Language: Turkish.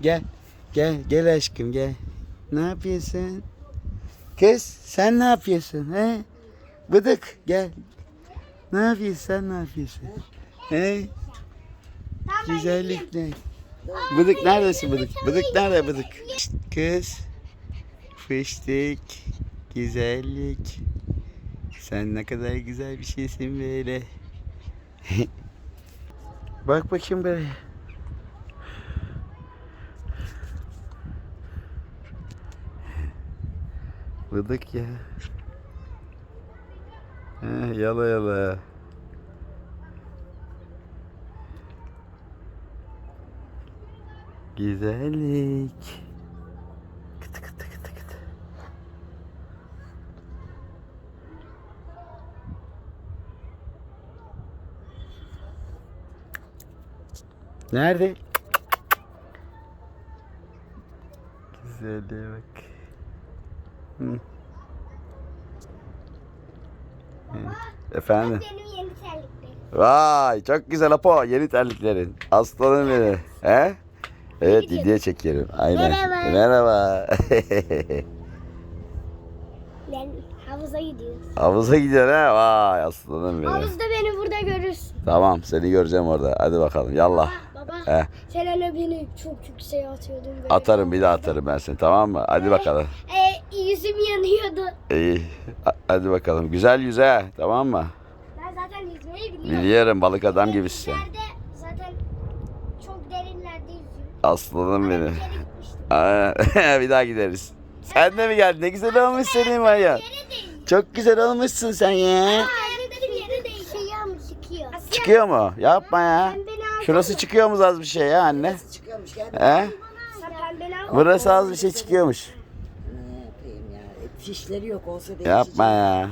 gel. Gel gel aşkım gel. Ne yapıyorsun? Kız sen ne yapıyorsun he? Bıdık gel. Ne yapıyorsun sen ne yapıyorsun? He? Güzellik ne? Bıdık neredesin bıdık? Bıdık nerede bıdık? Şşt, Kız. Fıştık. Güzellik. Sen ne kadar güzel bir şeysin böyle. Bak bakayım buraya. Bıdık ya. Heh, yala yala. Güzellik. Kıtı kıtı kıtı kıtı. Nerede? Güzelliğe bak. Hı. Efendim. Benim yeni terliklerim. Vay çok güzel Apo yeni terliklerin. Aslanım beni. He? Evet video çekiyorum. Aynen. Merhaba. Merhaba. Ben havuza gidiyoruz. Havuza gidiyor ha. Vay aslanım benim. Havuzda beni burada görürsün. Tamam seni göreceğim orada. Hadi bakalım yallah. He. sen hani beni çok yükseğe atıyordun. Böyle. Atarım bir daha atarım ben seni tamam mı? Hadi bakalım. E, yüzüm yanıyordu. İyi. Ha- Hadi bakalım. Güzel yüze tamam mı? Ben zaten yüzmeyi biliyorum. Biliyorum balık adam gibisin. Nerede zaten çok derinlerde yüzüyorum. Aslanım Ben benim. bir daha gideriz. Sen de mi geldin? Ne güzel olmuş senin var ya. Çok güzel olmuşsun sen ya. Aa, yere dedim yere değil. Şey mı çıkıyor? Çıkıyor mu? Yapma ya. Al. Şurası çıkıyor mu az bir şey ya anne? Çıkıyormuş gel. He? Burası az bir şey çıkıyormuş. Ne yapayım ya? E, fişleri yok olsa değişecek. Yapma ya.